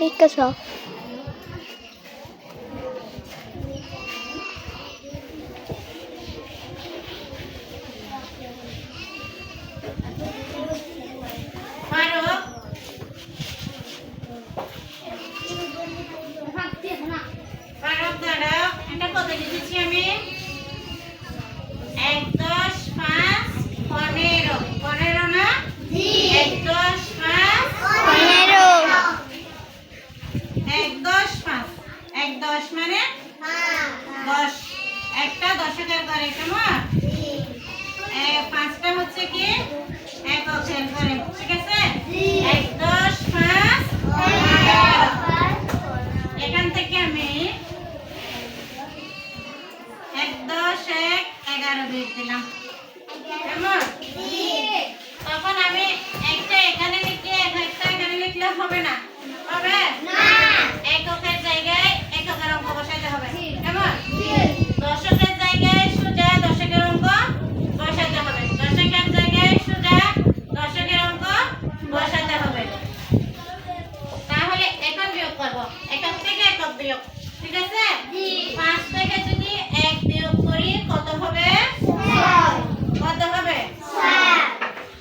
Ikasa. Faruk Faruk দাঁড়াও একটা লিখেছি আমি এক দশ পাঁচ পনেরো পনেরো না? এক দশ পাঁচ. এক দশ পাঁচ। এক দশ মানে? দশ। একটা দশকের ঘরে কেমন? এ, পাঁচটা হচ্ছে কি এককের ঘরে ঠিক আছে এক দশ পাঁচ পনেরো। এখান থেকে আমি এক দশ এক এগারো বিয়োগ দিলাম কেমন তখন আমি একটা এখানে লিখে এক একটা এখানে লিখলে হবে না হবে এককের জায়গায় এককের অঙ্ক বসাইতে হবে কেমন দশকের জায়গায় সোজা দশকের অঙ্ক বসাইতে হবে দশকের জায়গায় সোজা দশকের অঙ্ক বসাইতে হবে তাহলে এখন বিয়োগ করব একক থেকে একক বিয়োগ ঠিক আছে পাঁচ থেকে যদি এক বিয়োগ করি কত হবে কত হবে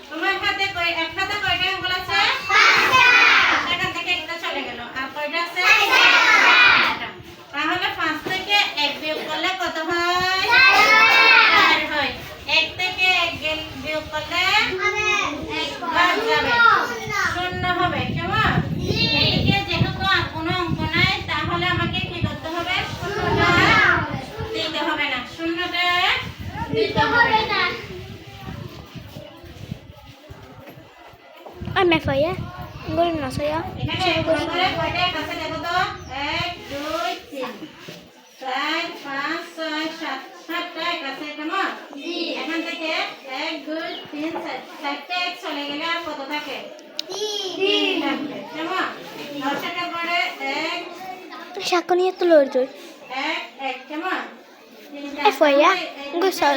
তোমার হাতে কয় এক হাতে কয়টা অঙ্ক আছে এখান থেকে একটা চলে গেল আর কয়টা আছে একটা। তাহলে পাঁচ থেকে এক বিয়োগ করলে কত হয় চার হয় এক থেকে এক গেল- বিয়োগ করলে বাদ যাবে শূন্য হবে কেমন এদিকে যেহেতু আর কোনো অঙ্ক নাই তাহলে আমাকে কি করতে হবে শূন্যটা দিতে হবে না শূন্যটা দিতে হবে না Ay, me fallé. Gol no soy yo. এখানে এক নম্বরে কয়টা এক আছে দেখো তো এক দুই তিন চার পাঁচ ছয় সাত সাতটা এক আছে কেমন এখান থেকে এক দুই তিন চার চারটে এক চলে গেলে আর কত থাকে ni esto lo doy. এক এক কেমন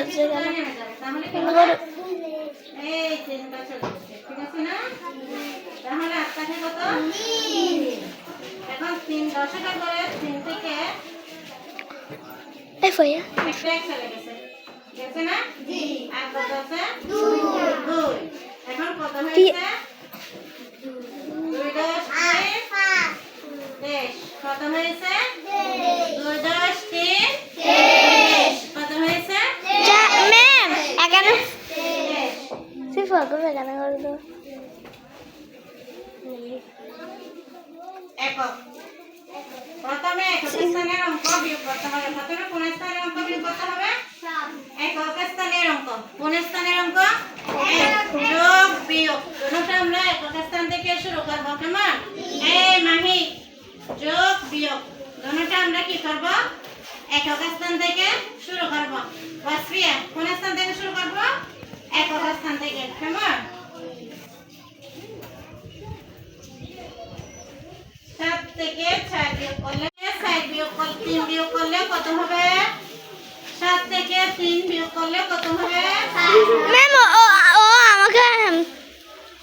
যে গেল। এখন কত হয়েছে দুই দশ কত হয়েছে প্রথমে একক স্থানের অঙ্ক? বিয়োগ করতে হবে। প্রথমে কোন স্থানের অঙ্ক বিয়োগ করতে হবে? একক স্থানের অঙ্ক। কোন স্থানের অঙ্ক? যোগ, বিয়োগ। দুটোটা আমরা একক স্থান থেকে শুরু করব। কেমন? এই মাহি। যোগ, বিয়োগ। দুটোটা আমরা কি করব? একক স্থান থেকে শুরু করব। ওয়াসফিয়া কোন স্থান থেকে শুরু করব? একক স্থান থেকে। কেমন? থেকে চার বিয়োগ করলে চার বিয়োগ করলে তিন বিয়োগ করলে কত হবে? সাত থেকে তিন বিয়োগ করলে কত হবে? Ma'am, ও ও আমাকে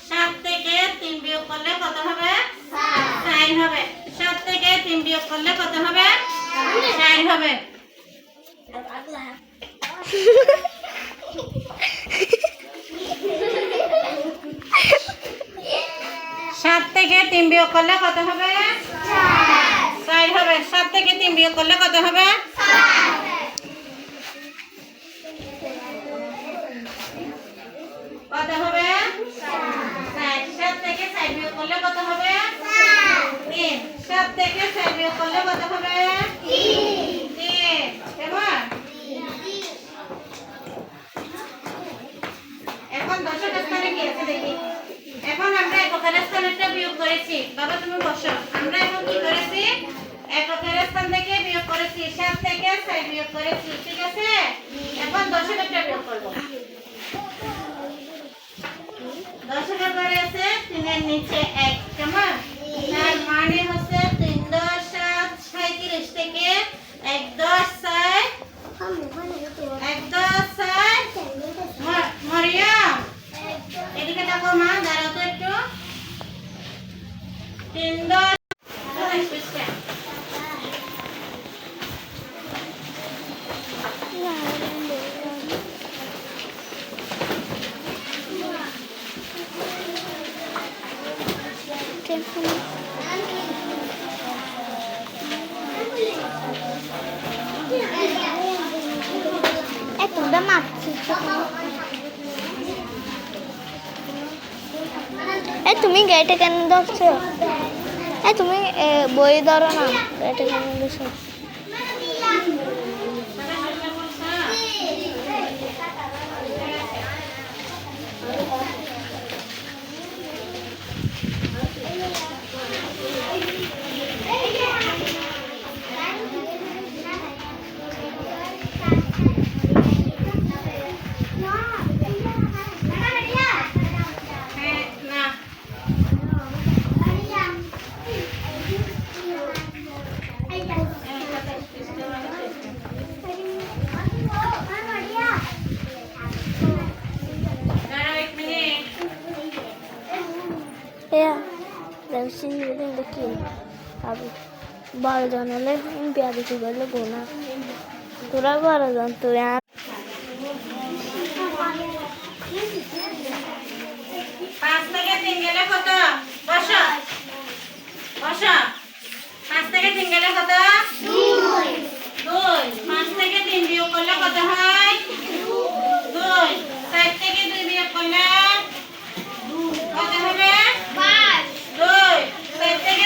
সাত থেকে তিন বিয়োগ করলে কত হবে? চার হবে। সাত থেকে তিন বিয়োগ করলে কত হবে? চার হবে। সাত থেকে তিন বিয়োগ করলে কত হবে? চার হবে, সাত থেকে তিন বিয়োগ করলে কত হবে? কত হবে? সাত থেকে চার বিয়োগ করলে কত হবে তিন সাত থেকে চার বিয়োগ করলে কত হবে তিন কেমন এখন দশক স্থানে কি আছে দেখি এখন আমরা এককের স্থানেরটা বিয়োগ করেছি। বাবা, তুমি বসো। আমরা এখন কি করেছি? এককের স্থান থেকে বিয়োগ করেছি। সাত থেকে ছয় করেছি। ঠিক আছে? এখন দশকেরটা বিয়োগ করব। দশকের পরে আছে, তিনের নিচে এক। কেমন তার মানে হচ্ছে তিন দশ সাত সাঁত্রিশ থেকে এক দশ ছয় এক দশ ছয় ম- মরিয়ম ওরা মারছে এ তুমি গাড়িটা কেন ধরছো? এ তুমি বই ধরো না। গাড়িটা কেন ধরছো হ্যাঁ না দাঁড়াও এক মিনিট এয়া দেখছি দেখি। ভাবি বারো জন হলে বিয়া দেখি করলে গোনা তোরা বারো জন তুই আর পাঁচ থেকে তিন গেলে কত? বস। বস। পাঁচ থেকে তিন গেলে কত? দুই। পাঁচ থেকে তিন বিয়োগ করলে কত হয় দুই চার থেকে দুই বিয়োগ করলে কত হবে দুই চার থেকে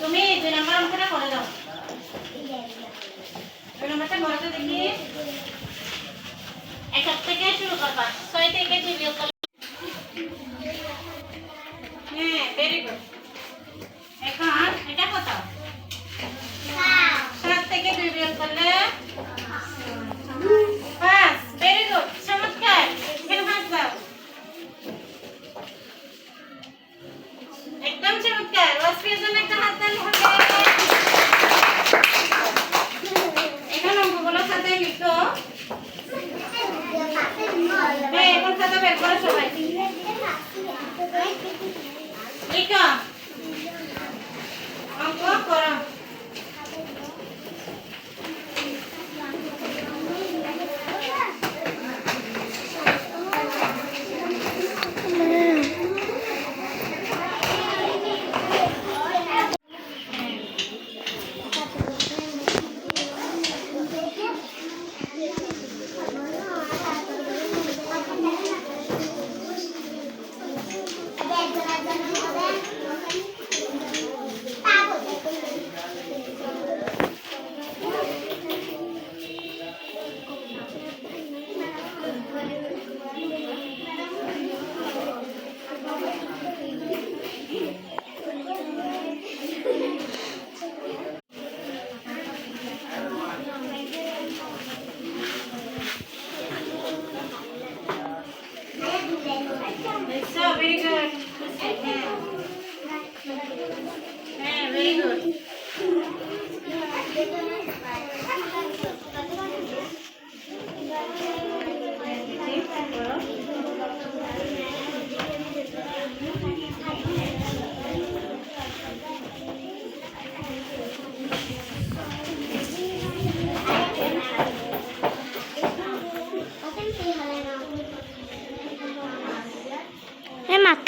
তুমি দুই নম্বর অঙ্কটা করে দাও। দুই নম্বরটা তো দেখি। এক থেকে শুরু করবা। ছয় থেকে দুই বিয়োগ হ্যাঁ ভেরি গুড এখন এটা কত? সাত থেকে দুই বিয়োগ করলে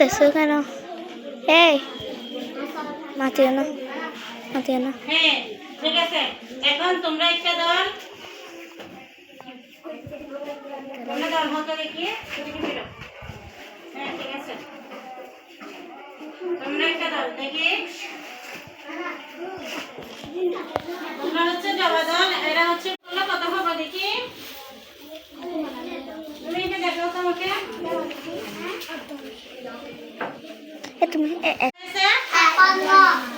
মারতেছো কেন? এই, মাতিও না মাতিও না। হ্যাঁ ঠিক আছে। এখন তোমরা একটা দল তোমরা দল মতো দেখিয়ে হ্যাঁ ঠিক আছে। তোমরা একটা দল দেখি। তোমরা হচ্ছে জবা 아